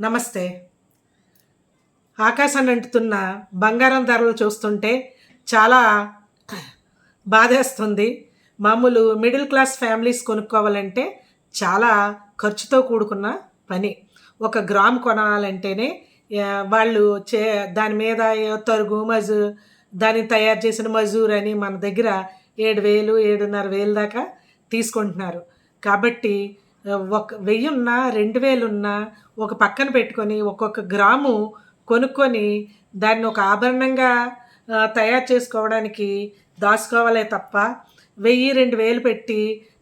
నమస్తే. ఆకాశాన్ని అంటుతున్న బంగారం ధరలు చూస్తుంటే చాలా బాధేస్తుంది. మామూలు మిడిల్ క్లాస్ ఫ్యామిలీస్ కొనుక్కోవాలంటే చాలా ఖర్చుతో కూడుకున్న పని. ఒక గ్రామ్ కొనాలంటేనే వాళ్ళు చే దాని మీద తరుగు మజు దాన్ని తయారు చేసిన మజూర్ అని మన దగ్గర ఏడు వేలు ఏడున్నర వేలు దాకా తీసుకుంటున్నారు. కాబట్టి ఒక వెయ్యున్నా రెండు వేలున్నా ఒక పక్కన పెట్టుకొని ఒక్కొక్క గ్రాము కొనుక్కొని దాన్ని ఒక ఆభరణంగా తయారు చేసుకోవడానికి దాచుకోవాలే తప్ప వెయ్యి రెండు వేలు పెట్టి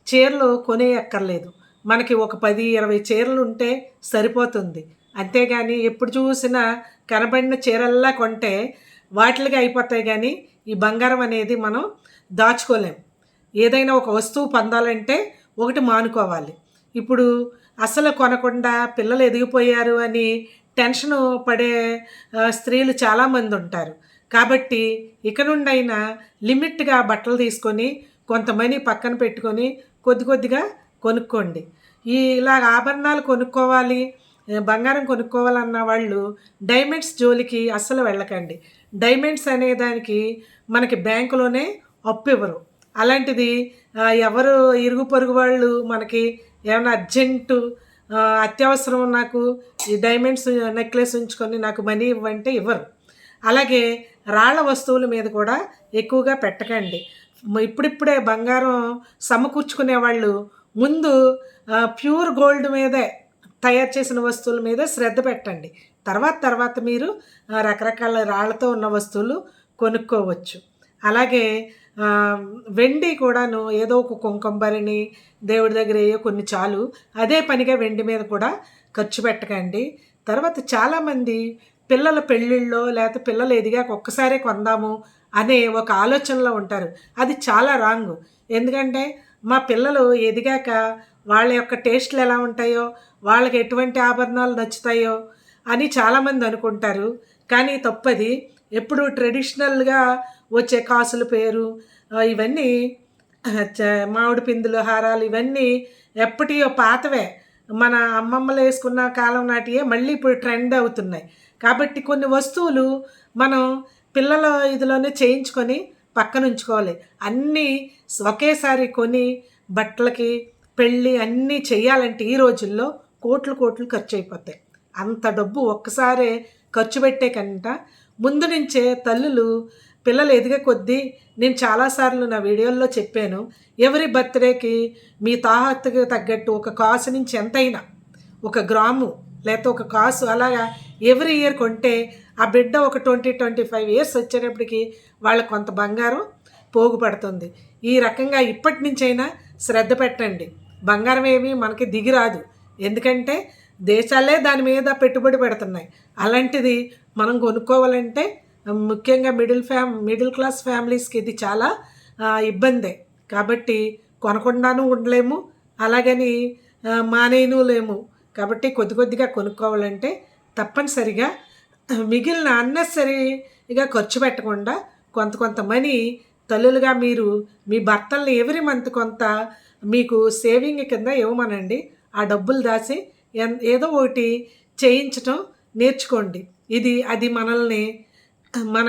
చీరలు కొనేయక్కర్లేదు. మనకి ఒక పది ఇరవై చీరలు ఉంటే సరిపోతుంది. అంతేగాని ఎప్పుడు చూసినా కనబడిన చీరల్లా కొంటే వాటికి అయిపోతాయి కానీ ఈ బంగారం అనేది మనం దాచుకోలేం. ఏదైనా ఒక వస్తువు పొందాలంటే ఒకటి మానుకోవాలి. ఇప్పుడు అసలు కొనకుండా పిల్లలు ఎదిగిపోయారు అని టెన్షన్ పడే స్త్రీలు చాలామంది ఉంటారు. కాబట్టి ఇక నుండైనా లిమిట్గా బట్టలు తీసుకొని కొంత మనీ పక్కన పెట్టుకొని కొద్ది కొద్దిగా కొనుక్కోండి. ఈ ఇలా ఆభరణాలు కొనుక్కోవాలి బంగారం కొనుక్కోవాలన్న వాళ్ళు డైమండ్స్ జోలికి అస్సలు వెళ్ళకండి. డైమండ్స్ అనే దానికి మనకి బ్యాంకులోనే అప్పు ఇవ్వరు అలాంటిది ఎవరు ఇరుగు పొరుగు వాళ్ళు మనకి ఏమైనా అర్జెంటు అత్యవసరం నాకు ఈ డైమండ్స్ నెక్లెస్ ఉంచుకొని నాకు మనీ ఇవ్వంటే ఇవ్వరు. అలాగే రాళ్ళ వస్తువుల మీద కూడా ఎక్కువగా పెట్టకండి. ఇప్పుడిప్పుడే బంగారం సమకూర్చుకునే వాళ్ళు ముందు ప్యూర్ గోల్డ్ మీదే తయారు చేసిన వస్తువుల మీద శ్రద్ధ పెట్టండి. తర్వాత తర్వాత మీరు రకరకాల రాళ్ళతో ఉన్న వస్తువులు కొనుక్కోవచ్చు. అలాగే వెండి కూడాను ఏదో ఒక కుంకంబరిని దేవుడి దగ్గర ఏయో కొన్ని చాలు. అదే పనిగా వెండి మీద కూడా ఖర్చు పెట్టకండి. తర్వాత చాలామంది పిల్లల పెళ్ళిళ్ళో లేకపోతే పిల్లలు ఎదిగాక ఒక్కసారే కొందాము అనే ఒక ఆలోచనలో ఉంటారు. అది చాలా రాంగ్. ఎందుకంటే మా పిల్లలు ఎదిగాక వాళ్ళ యొక్క టేస్ట్లు ఎలా ఉంటాయో వాళ్ళకి ఎటువంటి ఆభరణాలు నచ్చుతాయో అని చాలామంది అనుకుంటారు. కానీ తప్పది ఎప్పుడు ట్రెడిషనల్గా వచ్చే కాసుల పేరు ఇవన్నీ మామిడి పిందులు హారాలు ఇవన్నీ ఎప్పటియో పాతవే. మన అమ్మమ్మలు వేసుకున్న కాలం నాటియే మళ్ళీ ఇప్పుడు ట్రెండ్ అవుతున్నాయి. కాబట్టి కొన్ని వస్తువులు మనం పిల్లల ఇదిలోనే చేయించుకొని పక్కన ఉంచుకోవాలి. అన్నీ ఒకేసారి కొని బట్టలకి పెళ్ళి అన్నీ చేయాలంటే ఈ రోజుల్లో కోట్లు కోట్లు ఖర్చు అయిపోతాయి. అంత డబ్బు ఒక్కసారే ఖర్చు పెట్టే కంట ముందు నుంచే తల్లులు పిల్లలు ఎదిగే కొద్దీ నేను చాలాసార్లు నా వీడియోల్లో చెప్పాను ఎవరి బర్త్డేకి మీ తాహత్తుకు తగ్గట్టు ఒక కాసు నుంచి ఎంతైనా ఒక గ్రాము లేకపోతే ఒక కాసు అలాగా ఎవ్రీ ఇయర్ కొంటే ఆ బిడ్డ ఒక ట్వంటీ ట్వంటీ ఫైవ్ ఇయర్స్ వచ్చేటప్పటికి వాళ్ళ కొంత బంగారం పోగుపడుతుంది. ఈ రకంగా ఇప్పటి నుంచైనా శ్రద్ధ పెట్టండి. బంగారం ఏమీ మనకి దిగిరాదు ఎందుకంటే దేశాలే దాని మీద పెట్టుబడి పెడుతున్నాయి. అలాంటిది మనం కొనుక్కోవాలంటే ముఖ్యంగా మిడిల్ ఫ్యామ్ మిడిల్ క్లాస్ ఫ్యామిలీస్కి ఇది చాలా ఇబ్బందే. కాబట్టి కొనకుండాను ఉండలేము అలాగని మానేయను లేము కాబట్టి కొద్ది కొద్దిగా కొనుక్కోవాలంటే తప్పనిసరిగా మిగిలిన అన్నెసరీగా ఖర్చు పెట్టకుండా కొంత కొంత మనీ తల్లులుగా మీరు మీ భర్తల్ని ఎవరి మంత్ కొంత మీకు సేవింగ్ కింద ఇవ్వమనండి. ఆ డబ్బులు దాచి ఏదో ఒకటి చేయించటం నేర్చుకోండి. ఇది అది మనల్ని మన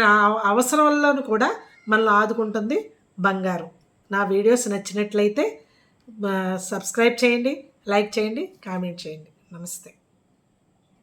అవసరాల్లోనూ కూడా మనల్ని ఆదుకుంటుంది బంగారం. నా వీడియోస్ నచ్చినట్లయితే సబ్స్క్రైబ్ చేయండి లైక్ చేయండి కామెంట్ చేయండి. నమస్తే.